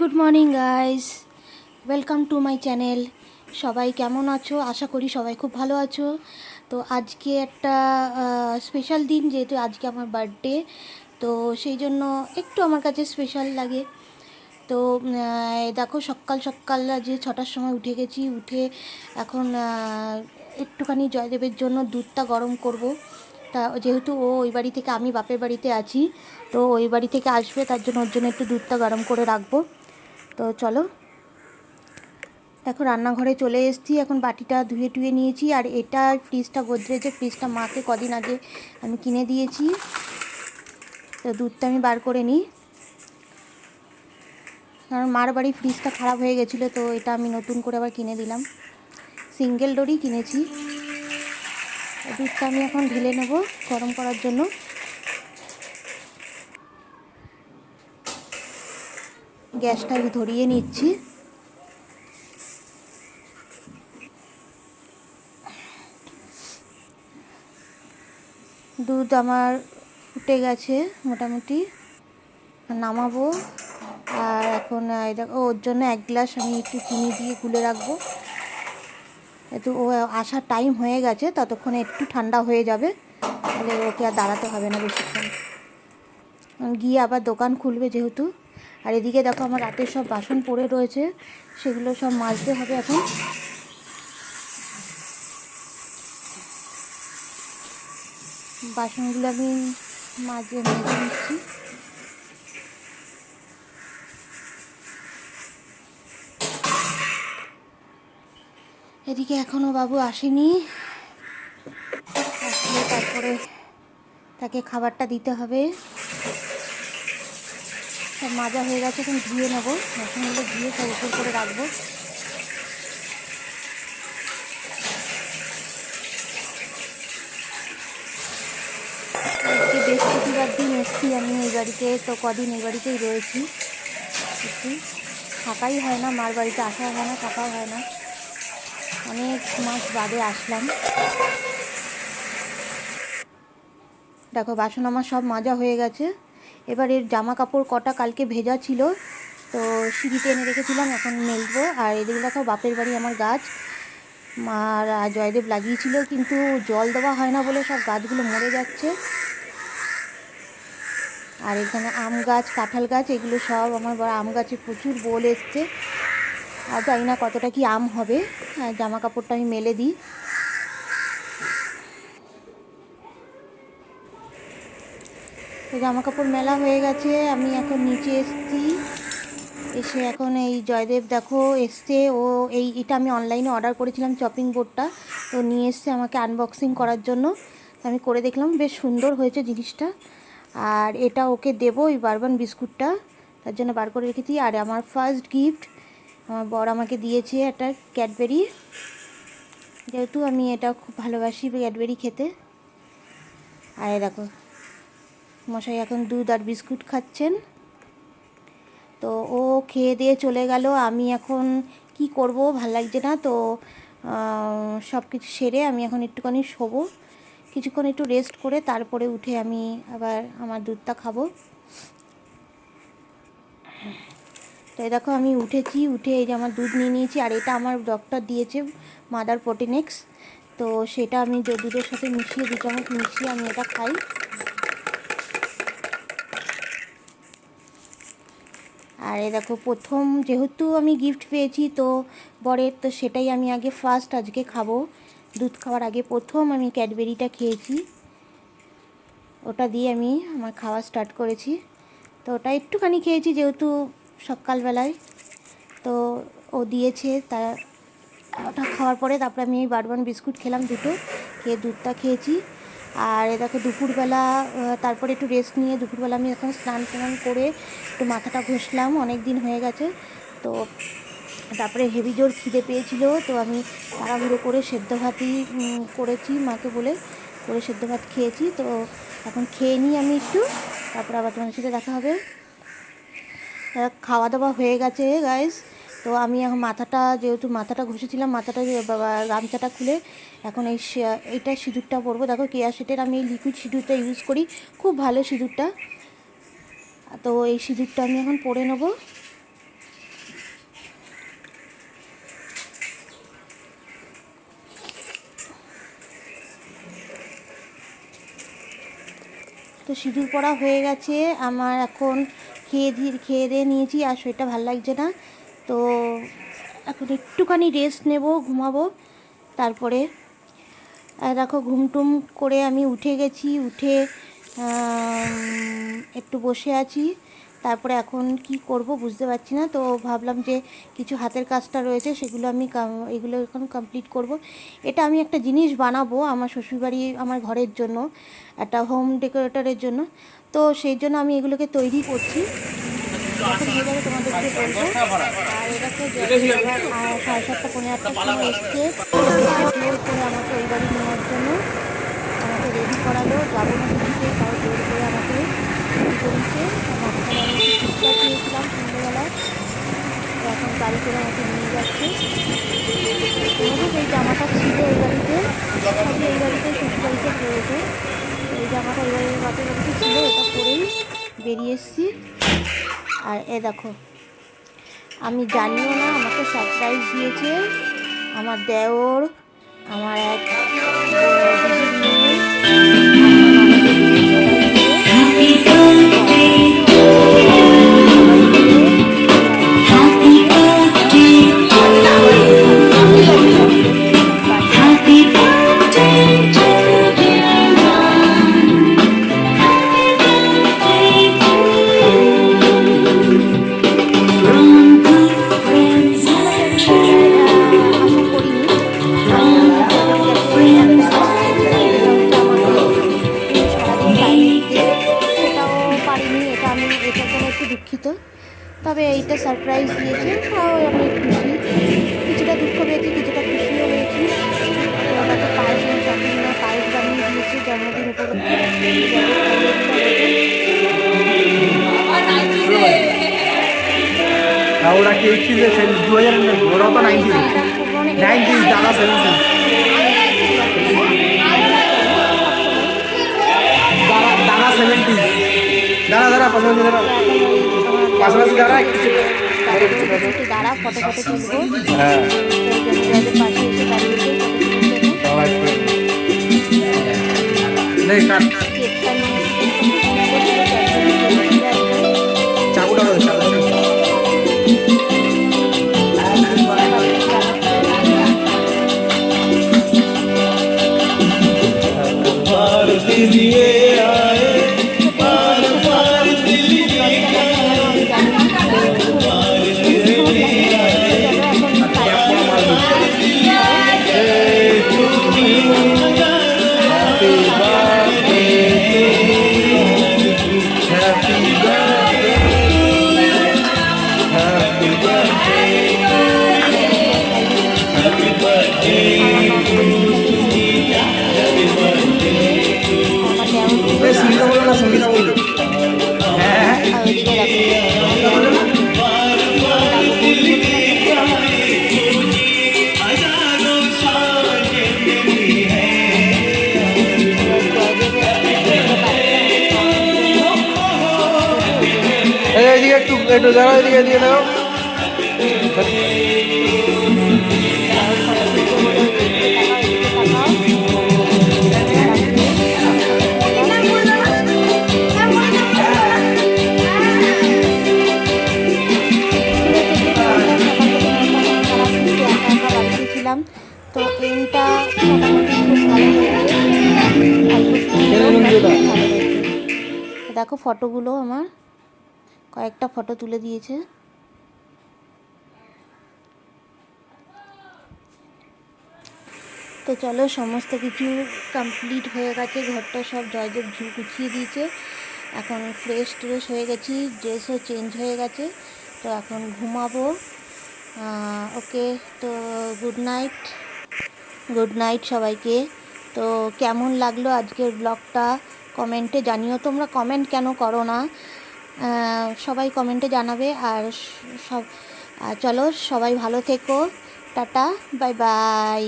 Good morning guys welcome to my channel সবাই কেমন আছো? আশা করি সবাই খুব ভালো আছো। তো আজকে একটা স্পেশাল দিন, যেহেতু আজকে আমার বার্থডে তো সেই জন্য একটু আমার কাছে স্পেশাল লাগে। তো দেখো সকাল সকাল যে ছটার সময় উঠে গেছি। উঠে এখন একটুখানি জয়দেবের জন্য দুধটা গরম করব। তা যেহেতু ও ওই বাড়ি থেকে, আমি বাপের বাড়িতে আছি, তো ওই বাড়ি থেকে আসবে, তার জন্য ওর জন্য একটু দুধটা গরম করে রাখব। তো চলো। এখন রান্নাঘরে চলে এসেছি। এখন বাটিটা ধুয়ে টুয়ে নিয়েছি। আর এটা ফ্রিজটা গোদরেজের ফ্রিজটা মাকে কদিন আগে আমি কিনে দিয়েছি। তো দুধটা আমি বার করে নিই। কারণ মার বাড়ি ফ্রিজটা খারাপ হয়ে গেছিল, তো এটা আমি নতুন করে আবার কিনে দিলাম। সিঙ্গেল ডোরই কিনেছি। দুধটা আমি এখন ঢেলে নেব গরম করার জন্য। গ্যাসটা আমি ধরিয়ে নিচ্ছি। দুধ আমার ফুটে গেছে মোটামুটি। নামাবো। আর এখন ওর জন্য এক গ্লাস আমি একটু চিনি দিয়ে গুলে রাখব। একটু ও আসার টাইম হয়ে গেছে, ততক্ষণে একটু ঠান্ডা হয়ে যাবে। তাহলে ওকে আর দাঁড়াতে হবে না বেশিক্ষণ। গিয়ে আবার দোকান খুলবে যেহেতু। আর এদিকে দেখো আমার রাতের সব বাসন পড়ে রয়েছে, সেগুলো সব মাজতে হবে এখন। বাসনগুলো আমি মাঝে মেজে নিচ্ছি। এদিকে এখনও বাবু আসেনি। তারপরে তাকে খাবারটা দিতে হবে। সব মাজা হয়ে গেছে, এখন ধুয়ে নেব। বাসনগুলো ধুয়ে সব উপর করে রাখব। বৃহস্পতিবার দিন এসছি আমি এই বাড়িতে, তো কদিন এই বাড়িতেই রয়েছি। একটু থাকাই হয় না, মার বাড়িতে আসা হয় না, থাকাও হয় না। অনেক মাস বাদে আসলাম। দেখো, বাসন আমার সব মাজা হয়ে গেছে। এবার এর জামা কাপড় কটা কালকে ভেজা ছিল, তো সিঁড়িতে এনে রেখেছিলাম, এখন মেলবো। আর এদিকে দেখো, বাপের বাড়ি আমার গাছ। আর জয়দেব লাগিয়েছিল, কিন্তু জল দেওয়া হয় না বলে সব গাছগুলো মরে যাচ্ছে। আর এখানে আম গাছ, কাঁঠাল গাছ, এগুলো সব আমার বড় আম গাছে প্রচুর বোল এসছে। আর জানি না কতটা কি আম হবে। জামা কাপড়টা আমি মেলে দিই। জামা কাপড় মেলা হয়ে গেছে, আমি এখন নিচে এসছি। এসে এখন এই জয়দেব দেখো এসছে, ও এই এটা আমি অনলাইনে অর্ডার করেছিলাম চপিং বোর্ডটা তো নিয়ে এসছে আমাকে আনবক্সিং করার জন্য। আমি করে দেখলাম, বেশ সুন্দর হয়েছে জিনিসটা। আর এটা ওকে দেবো ওই বারবান বিস্কুটটা, তার জন্য বার করে রেখেছি। আর আমার ফার্স্ট গিফট আমার বর আমাকে দিয়েছে একটা ক্যাডবেরি যেহেতু আমি এটা খুব ভালোবাসি ক্যাডবেরি খেতে। আর দেখো মশাই এখন দুধ আর বিস্কুট খাচ্ছেন। তো ও খেয়ে দিয়ে চলে গেল। আমি এখন কি করব? ভালো লাগছে না। তো সব কিছু সেরে আমি এখন একটুখানি শোবো। কিছুক্ষণ একটু রেস্ট করে তারপরে উঠে আমি আবার আমার দুধটা খাব। তো এই দেখো আমি উঠেছি। উঠে এই যে আমার দুধ নিয়ে নিয়েছি। আর এটা আমার ডক্টর দিয়েছে মাদার প্রোটিনেক্স তো সেটা আমি দুধের সাথে মিশিয়ে দু চামচ মিশিয়ে আমি এটা খাই। আর এ দেখো, প্রথম যেহেতু আমি গিফট পেয়েছি, তো বরের, তো সেটাই আমি আগে ফার্স্ট আজকে খাব। দুধ খাওয়ার আগে প্রথম আমি ক্যাডবেরিটা খেয়েছি। ওটা দিয়ে আমি আমার খাওয়া স্টার্ট করেছি। তো ওটা একটুখানি খেয়েছি যেহেতু সকালবেলায়। তো ও দিয়েছে, তা ওটা খাওয়ার পরে তারপরে আমি বারবান বিস্কুট খেলাম দুটো, খেয়ে দুধটা খেয়েছি। আর এ দেখো দুপুরবেলা তারপরে একটু রেস্ট নিয়ে দুপুরবেলা আমি এখন স্নান টান করে একটু মাথাটা ঘষলাম, অনেক দিন হয়ে গেছে। তো তারপরে হেভি জোর খিদে পেয়েছিল, তো আমি তাড়াহুড়ো করে সেদ্ধ ভাতই করেছি মাকে বলে, করে সেদ্ধ ভাত খেয়েছি। তো এখন খেয়ে নিই আমি একটু, তারপরে আবার তোমার সাথে দেখা হবে। খাওয়া দাওয়া হয়ে গেছে গাইস তো আমি এখন মাথাটা যেহেতু মাথাটা ঘষেছিলাম, মাথাটা গামছাটা খুলে এখন এই এইটা সিঁদুরটা পরবো। দেখো কেয়া সেটের আমি এই লিকুইড সিঁদুরটা ইউজ করি, খুব ভালো সিঁদুরটা। তো এই সিঁদুরটা আমি এখন পরে নেব। তো সিঁদুর পরা হয়ে গেছে। আমার এখন খেয়ে দিয়ে খেয়ে দিয়ে নিয়েছি, আর শরীরটা ভালো লাগছে না। তো এখন একটুখানি রেস্ট নেব, ঘুমাবো। তারপরে দেখো ঘুমটুম করে আমি উঠে গেছি, উঠে একটু বসে আছি। তারপরে এখন কি করব বুঝতে পারছি না। তো ভাবলাম যে কিছু হাতের কাজটা রয়েছে, সেগুলো আমি এগুলো এখন কমপ্লিট করব। এটা আমি একটা জিনিস বানাবো আমার শ্বশুরবাড়ি, আমার ঘরের জন্য, একটা হোম ডেকোরেটরের জন্য। তো সেই জন্য আমি এগুলোকে তৈরি করছি। এখন যেভাবে তোমাদেরকে বলব আর এটা তো সাড়ে সাতটা পনেরো আটটার সময় এসছে করে আমাকে ওই বাড়ি নেওয়ার জন্য আমাকে রেডি করালো যাব না কিছুতে তাও জোর করে আমাকে করেছে মাঝখানে আমি একটু ফুচকা খেয়েছিলাম সন্ধ্যেবেলায় তো এখন গাড়ি আমাকে নিয়ে যাচ্ছে এই জামাটা ছিল এই বাড়িতে সবই এই বাড়িতে শ্বশুরবাড়িতে পড়েছে তো এই জামাটা এই বাড়ির বাড়িতে ছিল, এটা পরেই বেরিয়ে এসেছি। আর এ দেখো আমি জানিও না আমাকে সারপ্রাইজ দিয়েছে আমার দেওর আমার এক জন্মদিন উপলক্ষে ওরা কি এইটিজ দু হাজার ওরা তো নাইনটিজ নাইনটিজ দাদা পাশাপাশি দাঁড়া ফটো ফটো তুলবো ফটো তুলতে নে কাট কেকটা এদিকে একটু একটু দাঁড়াও এদিকে এদিকে দাঁড়াও। তো মোটামুটি খুব ভালো। দেখো ফটোগুলো আমার। কয়েকটা ফটো তুলে দিয়েছে। তো চলো সমস্ত কিছু কমপ্লিট হয়ে গেছে। ঘরটা সব জয়দেব ঝু গুছিয়ে দিয়েছে। এখন ফ্রেশ ট্রেশ হয়ে গেছি ড্রেসও চেঞ্জ হয়ে গেছে। তো এখন ঘুমাবো। ওকে, তো গুড নাইট গুড নাইট সবাইকে। তো কেমন লাগল আজকের ব্লগটা কমেন্টে জানিও তোমরা। কমেন্ট কেন করো না? সবাই কমেন্টে জানাবে আর সব চলো সবাই ভালো থেকো টাটা বাই বাই